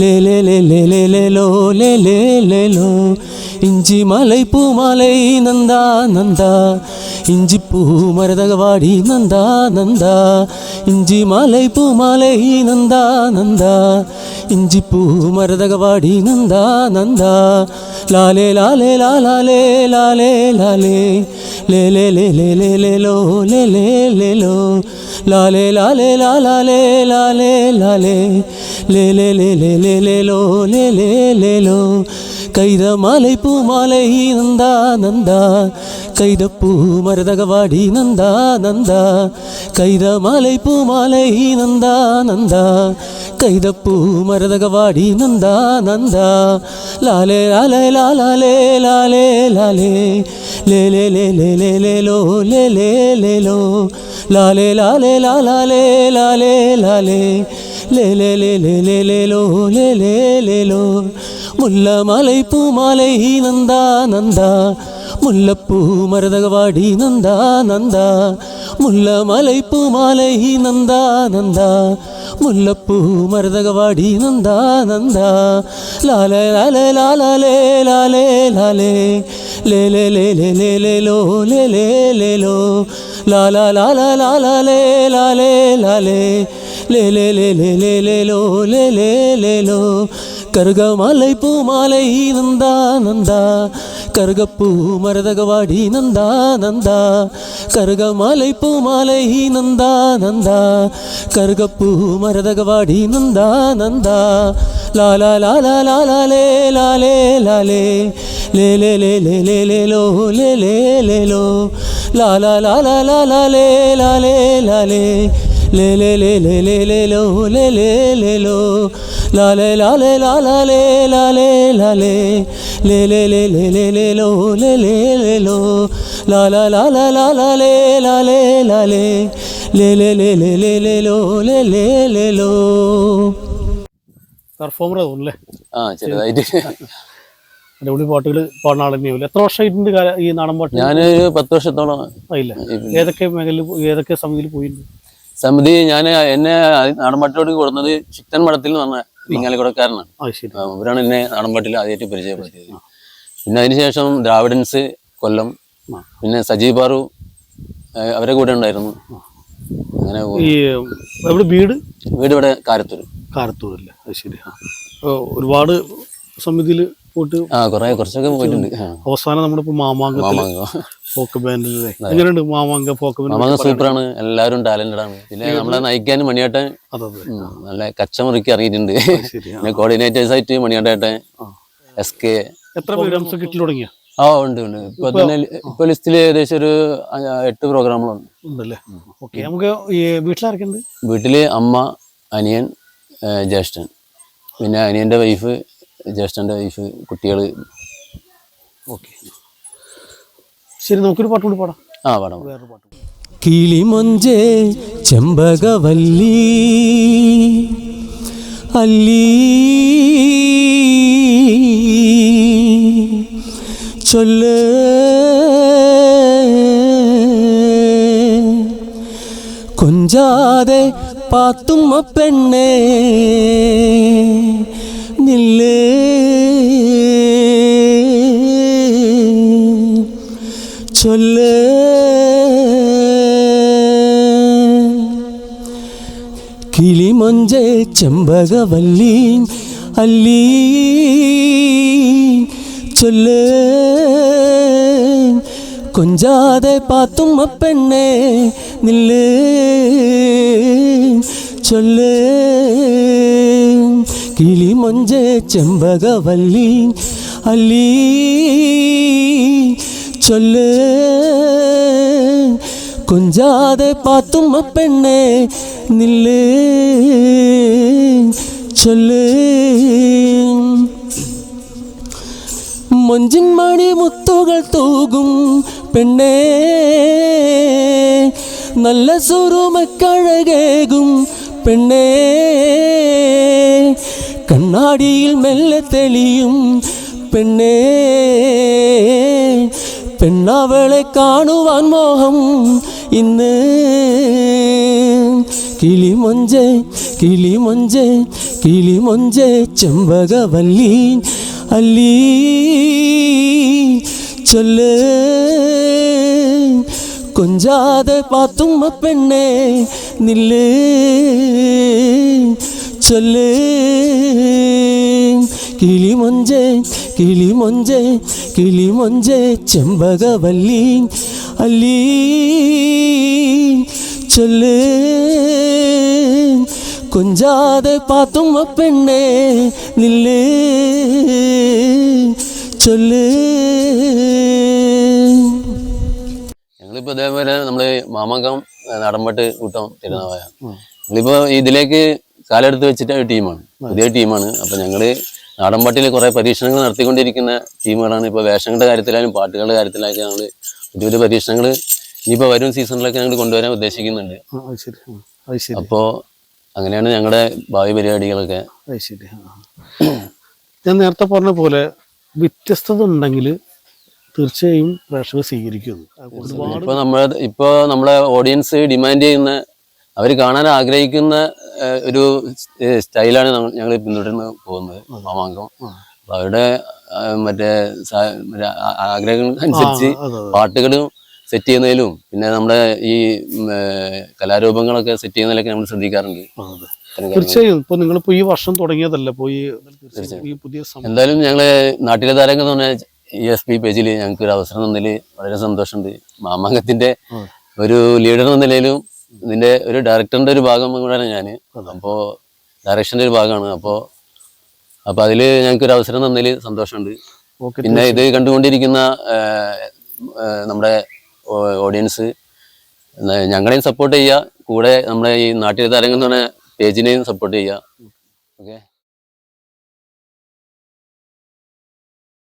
ലേ ലേ ലേ ലേ ലേ ലേ ലോ ലേ ലേ ലേ ലോ ഇഞ്ചി മലൈ പൂമാലൈ നന്ദാ നന്ദാ ഇഞ്ചി പൂ മരതകവാടി നന്ദാ നന്ദാ ഇഞ്ചി മലൈ പൂമാലൈ നന്ദാ നന്ദാ ഇഞ്ചി പൂ മരതകവാടി നന്ദാ നന്ദാ ലാലേ ലാലേ ലാലേ ലാലേ ലാലേ ലേ ലേ ലേ ലേ ലേ ലേ ലോ ലേ ലേ ലേ ലോ ലാലേ ലാലേ ലാലേ ലാലേ ലാലേ ലേ ലേ ലേ ലേ ലേ ലേ ലോ ലേ ലേ ലേ ലോ കൈത മാലൈ പൂമാലൈ നന്ദാ നന്ദാ കൈതപ്പൂ മരതകവാടി നന്ദാ നന്ദാ കൈത മാലൈ പൂമാലൈ നന്ദാ നന്ദാ കൈതപ്പൂ മരതകവാടി നന്ദാ നന്ദാ ലാലേ ലാലേ ലാലേ ലാലേ ലാലേ ലേ ലേ ലേ ലേ ലേ ലേ ലോ ലേ ലേ ലേ ലോ ലാലേ ലാലേ ലാലേ ലാലേ ലാലേ ലേ ലേ ലേ ലേ ലേ ലേ ലോ ലേ ലേ ലേ ലോ മുല്ലമലൈ പൂമാലൈ നന്ദാ നന്ദാ മുല്ലപ്പൂ മരതകവാടി നന്ദാ നന്ദാ മുല്ലമലൈ പൂമാലൈ നന്ദാ നന്ദാ മുല്ലപ്പൂ മരതകവാടി നന്ദാ നന്ദാ ലാലേ ലാലേ ലാലേ ലാലേ ലാലേ ലേ ലേ ലേ ലേ ലേ ലേ ലോ ലേ ലേ ലേ ലോ ലാലാ ലാലാ ലാലേ ലാലേ ലാലേ ലേ ലേ ലേ ലേ ലേ ലേ ലോ ലേ ലേ ലേ ലോ ലേ ലേ ലേ ലേ ലേ ലേ ലോ ലേ ലേ ലാലാ ലാലാ ലാലേ ലാലേ ലാലേ ലേ ലേ ലേ ലേ ലേ ലേ ലോ ലേ ലേ ലേ ലോ ലാലേ ലാലേ ലാലേ ലാലേ ലാലേ ലേ ലേ ലേ ലേ ലേ ലേ ലോ ലേ ലേ ലേ ലോ ലാലാ ലാലാ ലാലേ ലാലേ ലാലേ ലേ ലേ ലേ ലേ ലേ ലേ ലോ ലേ ലേ ലേ ലോ പെർഫോമർ തോന്നുന്നല്ലേ ആ ചെറുതായിട്ട് അടിപൊളി പാട്ടുകൾ പാടുന്ന തന്നെയാവില്ല എത്ര വർഷമായിട്ടുണ്ട് ഈ നാടൻ പാട്ട് ഞാൻ പത്ത് വർഷത്തോളം ആയില്ല ഏതൊക്കെ മേഖലയിൽ ഏതൊക്കെ സമയത്തിൽ പോയിട്ടുണ്ട് സമിതി ഞാൻ എന്നെ നാടൻപാട്ടിലോട്ട് കൊടുക്കുന്നത് ചിത്തൻ മഠത്തിൽ എന്ന് പറഞ്ഞ ഇങ്ങാലിക്കുടക്കാരനാണ് അവരാണ് എന്നെ നാടൻപാട്ടിൽ ആദ്യമായിട്ട് പരിചയപ്പെടുത്തിയത്. പിന്നെ അതിനുശേഷം ദ്രാവിഡൻസ് കൊല്ലം പിന്നെ സജീവ് ബാറു അവരെ കൂടെ ഉണ്ടായിരുന്നു. അങ്ങനെ എവിടെ വീട്? വീട് ഇവിടെ കാരത്തൂർ കാരത്തൂരല്ലേ. അത് ശരി. ഒരുപാട് സമിതിയിൽ പോയിട്ട് കുറെ കുറച്ചൊക്കെ പോയിട്ടുണ്ട്. അവസാനം നമ്മുടെ ഇപ്പോൾ മാമാങ്കത്തിൽ മാമാങ്കം. ഫോക്ക് ബാൻഡിലെ എങ്ങനെയുണ്ട് മാമാങ്ക ഫോക്ക് മാമാങ്കം സൂപ്പറാണ് എല്ലാവരും ടാലന്റഡ് ആണ്. പിന്നെ നമ്മളെ നയിക്കാൻ മണിയേട്ടൻ. നല്ല കച്ചമുറിക്ക് ആ. പിന്നെ കോർഡിനേറ്റേഴ്സ് ആയിട്ട് മണിയേട്ടേട്ടൻ എസ് കെ എത്ര പ്രോഗ്രാംസ് കിട്ടി തുടങ്ങിയ? ആ ഉണ്ട് ഉണ്ട്. ഇപ്പൊ തന്നെ ഇപ്പൊ ലിസ്റ്റിൽ ഏകദേശം ഒരു എട്ട് പ്രോഗ്രാമുകളുണ്ട്. ഉണ്ടല്ലേ? ഓക്കെ നമുക്ക് ഉണ്ട് വീട്ടിൽ അമ്മ അനിയൻ ജ്യേഷ്ഠൻ. പിന്നെ അനിയന്റെ വൈഫ് ജ്യേഷ്ഠന്റെ വൈഫ് കുട്ടികൾ ഓക്കെ. ശരി നമുക്കൊരു പാട്ട് കൂടി പാടാം. ആ പാടാം. വേറൊരു പാട്ട്. കിളിമൊഞ്ചേ ചെമ്പകവല്ലി അല്ലി. ചൊല്ല്. കൊഞ്ചാതെ പാത്തുമ്മ പെണ്ണേ നില്ലേ. ചൊല്ല്. കിളിമൊഞ്ചെ ചെമ്പകവല്ലി അല്ലി. ചൊല്ല്. കൊഞ്ചാതെ പാത്തും പെണ്ണെ നില്ല്. ചൊല്ല്. കിളിമൊഞ്ചെ ചെമ്പകവല്ലി. അല്ലി ചൊല്ല്. കൊഞ്ചാതെ പാത്തുമ്മ പെണ്ണെ നില്ല്. ചൊല്ല്. മൊഞ്ചിൻ മണി മുത്തുകൾ തൂകും പെണ്ണേ. നല്ല സുറുമക്കഴകേകും പെണ്ണേ. കണ്ണാടിയിൽ മെല്ലെ തെളിയും. പെണ്ണേ പെണ്ണവളെ കാണുവാൻ മോഹം. ഇന്ന് കിളിമൊഞ്ചെ കിളിമൊഞ്ചെ കിളിമൊഞ്ചെ ചെമ്പകവല്ലി അല്ലി. ചൊല്ല് കൊഞ്ചാതെ പാത്തുമ്മ പെണ്ണേ നില്ല്. ചൊല്ല്. കിളിമൊഞ്ചെ കിളിമൊഞ്ചെ കിളിമൊഞ്ചെ ചെമ്പകവല്ലി അല്ലി. ചൊല്ല്. കൊഞ്ചാതെ പാത്തുമ്മ പെണ്ണെ നില്ല്. ചൊല്ല്. ഞങ്ങളിപ്പോൾ ഇതേപോലെ നമ്മൾ മാമകം നടമ്പട്ട് കൂട്ടം തിരുനാവായ. ഞങ്ങളിപ്പോൾ ഇതിലേക്ക് കാലെടുത്ത് വെച്ചിട്ട് ഒരു ടീമാണ്. പുതിയ ടീമാണ്. അപ്പം ഞങ്ങൾ നാടൻപാട്ടിൽ കുറേ പരീക്ഷണങ്ങൾ നടത്തിക്കൊണ്ടിരിക്കുന്ന ടീമുകളാണ്. ഇപ്പോൾ വേഷങ്ങളുടെ കാര്യത്തിലായാലും പാട്ടുകളുടെ കാര്യത്തിലായാലും ഞങ്ങൾ പുതിയ പുതിയ പരീക്ഷണങ്ങൾ ഇനിയിപ്പോൾ വരും സീസണിലൊക്കെ ഞങ്ങൾ കൊണ്ടുവരാൻ ഉദ്ദേശിക്കുന്നുണ്ട്. അപ്പോൾ അങ്ങനെയാണ് ഞങ്ങളുടെ ഭാവി പരിപാടികളൊക്കെ. ഞാൻ നേരത്തെ പറഞ്ഞ പോലെ വ്യത്യസ്തത ഉണ്ടെങ്കിൽ തീർച്ചയായും പ്രേക്ഷകർ സ്വീകരിക്കുന്നു. ഇപ്പോൾ നമ്മൾ ഇപ്പോൾ നമ്മളെ ഓഡിയൻസ് ഡിമാൻഡ് ചെയ്യുന്ന അവർ കാണാൻ ആഗ്രഹിക്കുന്ന ഒരു സ്റ്റൈലാണ് ഞങ്ങൾ പിന്തുടർന്ന് പോകുന്നത് മാമാങ്കം. അവരുടെ മറ്റേ ആഗ്രഹങ്ങൾ അനുസരിച്ച്. പാട്ടുകളും സെറ്റ് ചെയ്യുന്നതിലും പിന്നെ നമ്മുടെ ഈ കലാരൂപങ്ങളൊക്കെ സെറ്റ് ചെയ്യുന്നതിലൊക്കെ നമ്മൾ ശ്രദ്ധിക്കാറുണ്ട്. തീർച്ചയായും. ഇപ്പൊ നിങ്ങളിപ്പോ ഈ വർഷം തുടങ്ങിയതല്ല? പോയി പുതിയ എന്തായാലും ഞങ്ങൾ നാട്ടിലെ താരങ്ങൾ എന്ന് പറഞ്ഞ ഇ എസ് പി പേജിൽ ഞങ്ങൾക്ക് ഒരു അവസരം തന്നതിൽ വളരെ സന്തോഷമുണ്ട്. മാമാങ്കത്തിന്റെ ഒരു ലീഡർ എന്ന നിലയിലും ഇതിന്റെ ഒരു ഡയറക്ടറിന്റെ ഒരു ഭാഗം കൂടെയാണ് ഞാൻ അപ്പോ ഡയറക്ഷന്റെ ഒരു ഭാഗമാണ്. അപ്പോ അപ്പോൾ അതിൽ ഞങ്ങൾക്ക് ഒരു അവസരം തന്നതിൽ സന്തോഷമുണ്ട്. പിന്നെ ഇത് കണ്ടുകൊണ്ടിരിക്കുന്ന നമ്മുടെ ഓഡിയൻസ് ഞങ്ങളെയും സപ്പോർട്ട് ചെയ്യുക. കൂടെ നമ്മുടെ ഈ നാട്ടിലെ താരങ്ങൾ എന്ന് പറഞ്ഞ പേജിനെയും സപ്പോർട്ട് ചെയ്യുക. ഓക്കെ